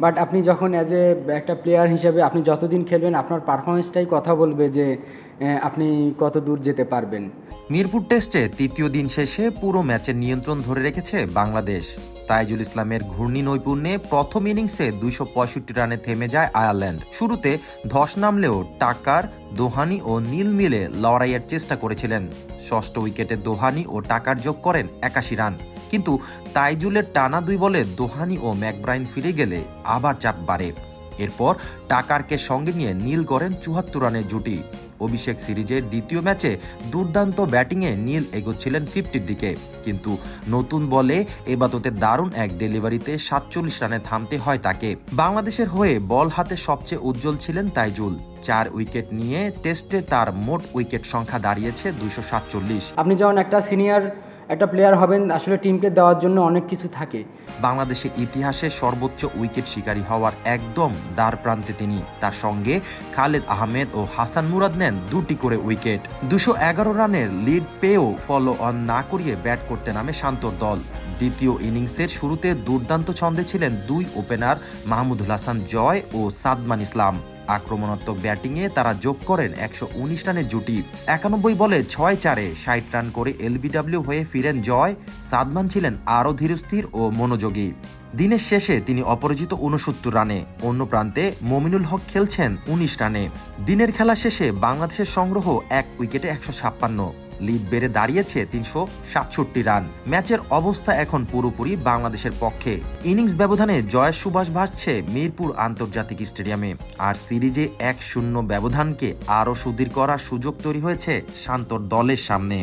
But আপনি যখন as a একটা প্লেয়ার হিসেবে আপনি যতদিন খেলবেন, আপনার পারফরমেন্সটাই কথা বলবে যে আপনি কত দূর যেতে পারবেন। মিরপুর টেস্টে তৃতীয় দিন শেষে পুরো ম্যাচের নিয়ন্ত্রণ ধরে রেখেছে বাংলাদেশ। তাইজুল ইসলামের ঘূর্ণি নৈপুণ্যে প্রথম ইনিংসে দুইশো পঁয়ষট্টি রানে থেমে যায় আয়ারল্যান্ড। শুরুতে ধস নামলেও টাকার দোহানি ও নীল মিলে লড়াইয়ের চেষ্টা করেছিলেন। ষষ্ঠ উইকেটে দোহানি ও টাকার যোগ করেন একাশি রান। কিন্তু তাইজুলের টানা দুই বলে দোহানি ও ম্যাকব্রাইন ফিরে গেলে আবার চাপ বাড়ে। এরপর টাকারকে সঙ্গে নিয়ে নীল করেন চুয়াত্তর রানের জুটি। অভিষেক সিরিজের দ্বিতীয় ম্যাচে দুর্দান্ত ব্যাটিংয়ে নীল এগোচ্ছিলেন ফিফটির দিকে। কিন্তু নতুন বলে এবাদতে দারুণ এক ডেলিভারিতে সাতচল্লিশ রানে থামতে হয় তাকে। বাংলাদেশের হয়ে বল হাতে সবচেয়ে উজ্জ্বল ছিলেন তাইজুল। চার উইকেট নিয়ে টেস্টে তার মোট উইকেট সংখ্যা দাঁড়িয়েছে দুইশো সাতচল্লিশ। আপনি যখন একটা সিনিয়র একটা প্লেয়ার হবেন, আসলে টিমকে দেওয়ার জন্য অনেক কিছু থাকে। বাংলাদেশের ইতিহাসে সর্বোচ্চ উইকেট শিকারী হওয়ার একদম দ্বার প্রান্তে তিনি। তার সঙ্গে খালেদ আহমেদ ও হাসান মুরাদ নেন দুটি করে উইকেট দুশো এগারো রানের লিড পেয়েও ফলো অন না করিয়ে ব্যাট করতে নামে শান্তর দল। দ্বিতীয় ইনিংসের শুরুতে দুর্দান্ত ছন্দে ছিলেন দুই ওপেনার মাহমুদুল হাসান জয় ও সাদমান ইসলাম। আক্রমণাত্মক ব্যাটিংয়ে তারা যোগ করেন একশো উনিশ রানের জুটি। একানব্বই বলে ছয় চারে ষাট রান করে এলবিডব্লিউ হয়ে ফিরেন জয়। সাদমান ছিলেন আরও ধীরস্থির ও মনোযোগী। দিনের শেষে তিনি অপরাজিত উনসত্তর রানে। অন্য প্রান্তে মমিনুল হক খেলছেন উনিশ রানে। দিনের খেলা শেষে বাংলাদেশের সংগ্রহ এক উইকেটে একশো ছাপ্পান্ন। লিড বেড়ে দাঁড়িয়েছে তিনশো সাতষট্টি রান। ম্যাচের অবস্থা এখন পুরোপুরি বাংলাদেশের পক্ষে। ইনিংস ব্যবধানে জয়ের সুবাস ভাসছে মিরপুর আন্তর্জাতিক স্টেডিয়ামে। আর সিরিজে এক শূন্য ব্যবধানকে আরও সুদীর করার সুযোগ তৈরি হয়েছে শান্তর দলের সামনে।